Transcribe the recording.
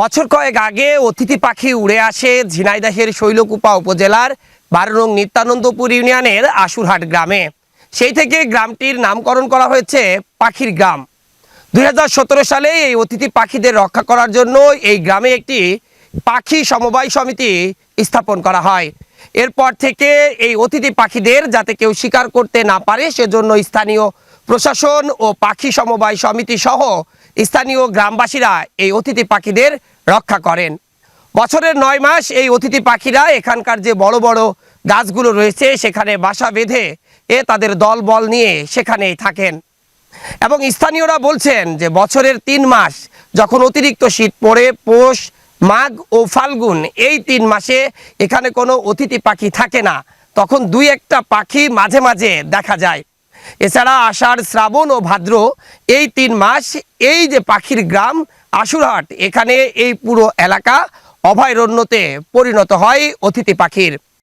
বছর কয়েক আগে অতিথি পাখি উড়ে আসে ঝিনাইদহের শৈলকুপা উপজেলার বারো নিত্যানন্দপুর ইউনিয়নের আশুরহাট গ্রামে। সেই থেকে গ্রামটির নামকরণ করা হয়েছে পাখির গ্রাম। দুই হাজার সতেরো সালে এই অতিথি পাখিদের রক্ষা করার জন্য এই গ্রামে একটি পাখি সমবায় সমিতি স্থাপন করা হয়। এরপর থেকে এই অতিথি পাখিদের যাতে কেউ শিকার করতে না পারে, সেজন্য স্থানীয় প্রশাসন ও পাখি সমবায় সমিতি সহ স্থানীয় গ্রামবাসীরা এই অতিথি পাখিদের রক্ষা করেন। বছরের নয় মাস এই অতিথি পাখিরা এখানকার যে বড় বড় গাছগুলো রয়েছে, সেখানে বাসা বেঁধে এ তাদের দল বল নিয়ে সেখানেই থাকেন। এবং স্থানীয়রা বলছেন যে বছরের তিন মাস যখন অতিরিক্ত শীত পড়ে, পৌষ, মাঘ ও ফাল্গুন এই তিন মাসে এখানে কোনো অতিথি পাখি থাকে না। তখন দুই একটা পাখি মাঝে মাঝে দেখা যায়। এছাড়া আষাঢ়, শ্রাবণ ও ভাদ্র এই তিন মাস এই যে পাখির গ্রাম আশুরহাট, এখানে এই পুরো এলাকা অভয়ারণ্যতে পরিণত হয় অতিথি পাখির।